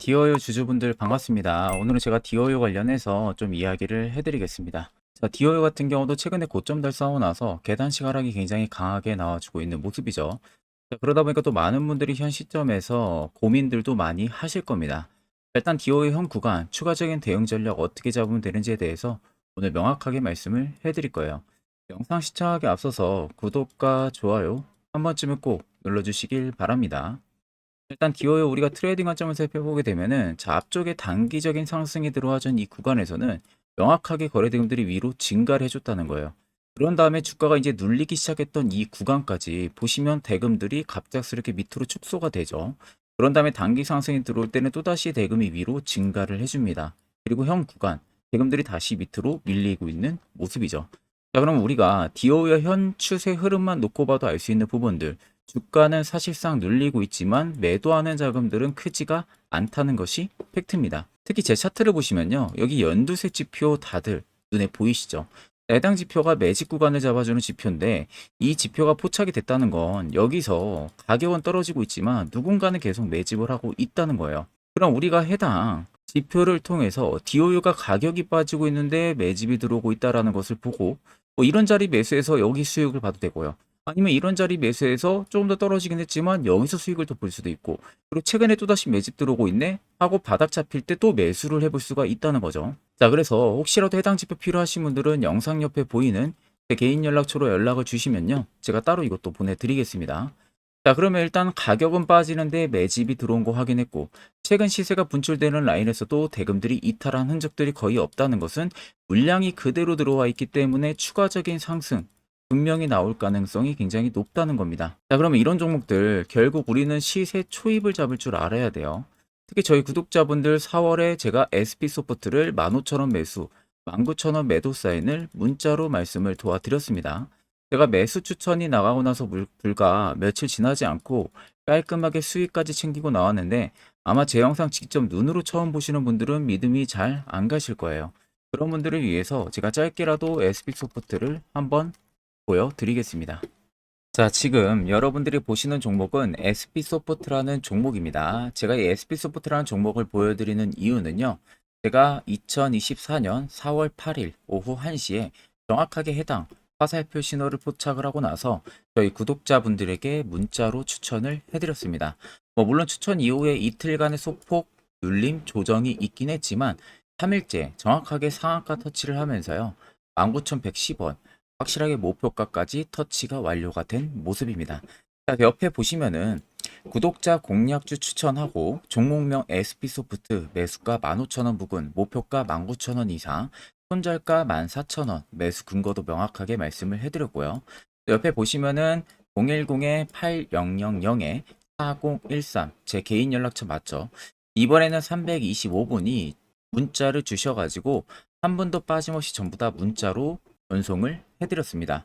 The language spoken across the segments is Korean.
자, 디어요 주주분들 반갑습니다. 오늘은 제가 디어요 관련해서 좀 이야기를 해드리겠습니다. 자, 디어요 같은 경우도 최근에 고점 달성하고 나서 계단식 하락이 굉장히 강하게 나와주고 있는 모습이죠. 자, 그러다 보니까 또 많은 분들이 현 시점에서 고민들도 많이 하실 겁니다. 일단 디어요 현 구간 추가적인 대응 전략 어떻게 잡으면 되는지에 대해서 오늘 명확하게 말씀을 해드릴 거예요. 영상 시청하기 앞서서 구독과 좋아요 한 번쯤은 꼭 눌러주시길 바랍니다. 일단 디오요 우리가 트레이딩 관점을 살펴보게 되면은 자 앞쪽에 단기적인 상승이 들어와준 이 구간에서는 명확하게 거래 대금들이 위로 증가를 해줬다는 거예요. 그런 다음에 주가가 이제 눌리기 시작했던 이 구간까지 보시면 대금들이 갑작스럽게 밑으로 축소가 되죠. 그런 다음에 단기 상승이 들어올 때는 또다시 대금이 위로 증가를 해줍니다. 그리고 현 구간 대금들이 다시 밑으로 밀리고 있는 모습이죠. 자 그럼 우리가 디오의 현 추세 흐름만 놓고 봐도 알 수 있는 부분들 주가는 사실상 눌리고 있지만 매도하는 자금들은 크지가 않다는 것이 팩트입니다. 특히 제 차트를 보시면요. 여기 연두색 지표 다들 눈에 보이시죠? 해당 지표가 매직 구간을 잡아주는 지표인데 이 지표가 포착이 됐다는 건 여기서 가격은 떨어지고 있지만 누군가는 계속 매집을 하고 있다는 거예요. 그럼 우리가 해당 지표를 통해서 디오유가 가격이 빠지고 있는데 매집이 들어오고 있다라는 것을 보고 뭐 이런 자리 매수해서 여기 수익을 봐도 되고요. 아니면 이런 자리 매수해서 조금 더 떨어지긴 했지만 여기서 수익을 더 볼 수도 있고 그리고 최근에 또다시 매집 들어오고 있네 하고 바닥 잡힐 때 또 매수를 해볼 수가 있다는 거죠. 자 그래서 혹시라도 해당 지표 필요하신 분들은 영상 옆에 보이는 제 개인 연락처로 연락을 주시면요. 제가 따로 이것도 보내드리겠습니다. 자 그러면 일단 가격은 빠지는데 매집이 들어온 거 확인했고 최근 시세가 분출되는 라인에서도 대금들이 이탈한 흔적들이 거의 없다는 것은 물량이 그대로 들어와 있기 때문에 추가적인 상승 분명히 나올 가능성이 굉장히 높다는 겁니다. 자, 그러면 이런 종목들 결국 우리는 시세 초입을 잡을 줄 알아야 돼요. 특히 저희 구독자분들 4월에 제가 SP 소프트를 15,000원 매수, 19,000원 매도 사인을 문자로 말씀을 도와드렸습니다. 제가 매수 추천이 나가고 나서 물- 불과 며칠 지나지 않고 깔끔하게 수익까지 챙기고 나왔는데 아마 제 영상 직접 눈으로 처음 보시는 분들은 믿음이 잘 안 가실 거예요. 그런 분들을 위해서 제가 짧게라도 SP 소프트를 한번 보여드리겠습니다. 자, 지금 여러분들이 보시는 종목은 SP 소프트라는 종목입니다. 제가 이 SP 소프트라는 종목을 보여드리는 이유는요. 제가 2024년 4월 8일 오후 1시에 정확하게 해당 화살표 신호를 포착을 하고 나서 저희 구독자분들에게 문자로 추천을 해드렸습니다. 뭐 물론 추천 이후에 이틀간의 소폭 눌림 조정이 있긴 했지만 3일째 정확하게 상한가 터치를 하면서요. 19,110원 확실하게 목표가까지 터치가 완료가 된 모습입니다. 자, 옆에 보시면은 구독자 공략주 추천하고 종목명 SP소프트 매수가 15,000원 부근, 목표가 19,000원 이상, 손절가 14,000원, 매수 근거도 명확하게 말씀을 해드렸고요. 옆에 보시면은 010-8000에 4013, 제 개인 연락처 맞죠? 이번에는 325분이 문자를 주셔가지고 한 분도 빠짐없이 전부 다 문자로 전송을 해드렸습니다.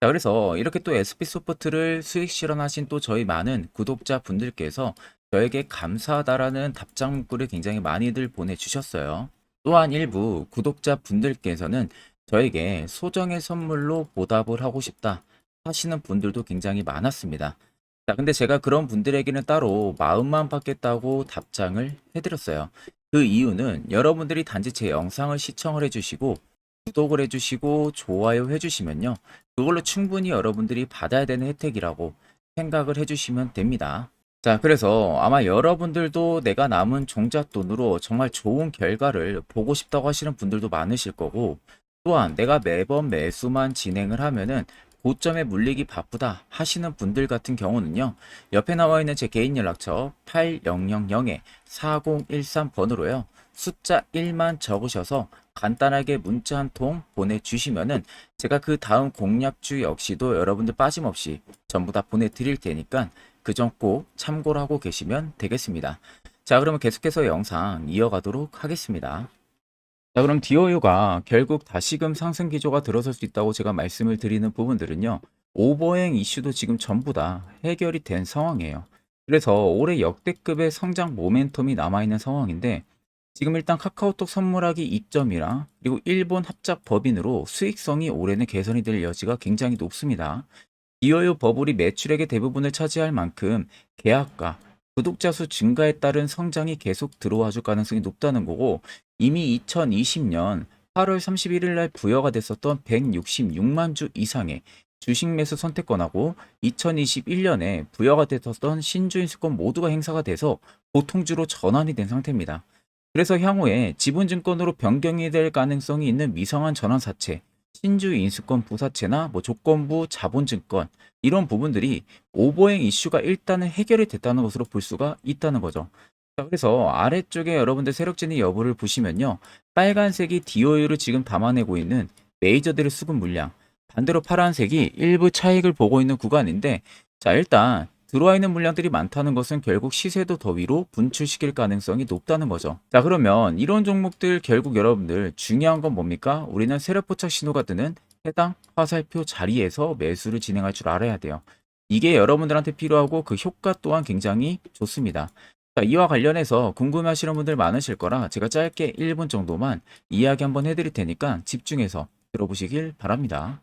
자, 그래서 이렇게 또 SP 소프트를 수익 실현하신 또 저희 많은 구독자 분들께서 저에게 감사하다라는 답장 문구를 굉장히 많이들 보내주셨어요. 또한 일부 구독자 분들께서는 저에게 소정의 선물로 보답을 하고 싶다 하시는 분들도 굉장히 많았습니다. 자, 근데 제가 그런 분들에게는 따로 마음만 받겠다고 답장을 해드렸어요. 그 이유는 여러분들이 단지 제 영상을 시청을 해주시고 구독을 해주시고 좋아요 해주시면요. 그걸로 충분히 여러분들이 받아야 되는 혜택이라고 생각을 해주시면 됩니다. 자, 그래서 아마 여러분들도 내가 남은 종잣돈으로 정말 좋은 결과를 보고 싶다고 하시는 분들도 많으실 거고, 또한 내가 매번 매수만 진행을 하면은 고점에 물리기 바쁘다 하시는 분들 같은 경우는요, 옆에 나와 있는 제 개인 연락처 8000-4013번으로요, 숫자 1만 적으셔서 간단하게 문자 한 통 보내주시면은 제가 그 다음 공략주 역시도 여러분들 빠짐없이 전부 다 보내드릴 테니까 그 점 꼭 참고를 하고 계시면 되겠습니다. 자, 그러면 계속해서 영상 이어가도록 하겠습니다. 자, 그럼 디오유가 결국 다시금 상승 기조가 들어설 수 있다고 제가 말씀을 드리는 부분들은요. 오버행 이슈도 지금 전부 다 해결이 된 상황이에요. 그래서 올해 역대급의 성장 모멘텀이 남아있는 상황인데 지금 일단 카카오톡 선물하기 2점이랑 그리고 일본 합작 법인으로 수익성이 올해는 개선이 될 여지가 굉장히 높습니다. 디오유 버블이 매출액의 대부분을 차지할 만큼 계약과 구독자 수 증가에 따른 성장이 계속 들어와 줄 가능성이 높다는 거고 이미 2020년 8월 31일 날 부여가 됐었던 166만 주 이상의 주식 매수 선택권하고 2021년에 부여가 됐었던 신주인수권 모두가 행사가 돼서 보통주로 전환이 된 상태입니다. 그래서 향후에 지분증권으로 변경이 될 가능성이 있는 미성한 전환사채, 신주 인수권 부사채나 뭐 조건부 자본증권 이런 부분들이 오버행 이슈가 일단은 해결이 됐다는 것으로 볼 수가 있다는 거죠. 자, 그래서 아래쪽에 여러분들 세력진의 여부를 보시면요. 빨간색이 DOU를 지금 담아내고 있는 메이저들의 수급 물량, 반대로 파란색이 일부 차익을 보고 있는 구간인데 자, 일단 들어와 있는 물량들이 많다는 것은 결국 시세도 더 위로 분출시킬 가능성이 높다는 거죠. 자, 그러면 이런 종목들 결국 여러분들 중요한 건 뭡니까? 우리는 세력 포착 신호가 뜨는 해당 화살표 자리에서 매수를 진행할 줄 알아야 돼요. 이게 여러분들한테 필요하고 그 효과 또한 굉장히 좋습니다. 자, 이와 관련해서 궁금하시는 분들 많으실 거라 제가 짧게 1분 정도만 이야기 한번 해드릴 테니까 집중해서 들어보시길 바랍니다.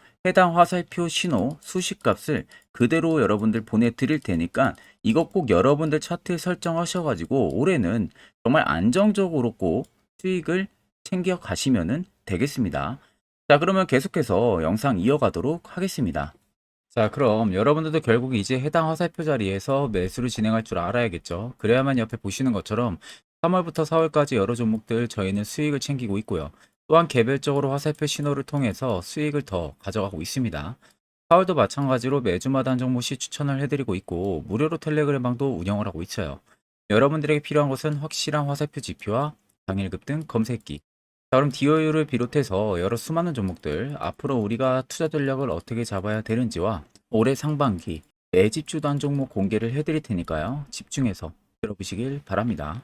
해당 화살표 신호 수식 값을 그대로 여러분들 보내드릴 테니까 이거 꼭 여러분들 차트에 설정하셔가지고 올해는 정말 안정적으로 꼭 수익을 챙겨 가시면 되겠습니다. 자, 그러면 계속해서 영상 이어가도록 하겠습니다. 자, 그럼 여러분들도 결국 이제 해당 화살표 자리에서 매수를 진행할 줄 알아야겠죠. 그래야만 옆에 보시는 것처럼 3월부터 4월까지 여러 종목들 저희는 수익을 챙기고 있고요. 또한 개별적으로 화살표 신호를 통해서 수익을 더 가져가고 있습니다. 4월도 마찬가지로 매주마다 한 종목씩 추천을 해드리고 있고 무료로 텔레그램방도 운영을 하고 있어요. 여러분들에게 필요한 것은 확실한 화살표 지표와 당일급 등 검색기. 자, 그럼 DOU를 비롯해서 여러 수많은 종목들 앞으로 우리가 투자 전략을 어떻게 잡아야 되는지와 올해 상반기 매집주 단 종목 공개를 해드릴 테니까요. 집중해서 들어보시길 바랍니다.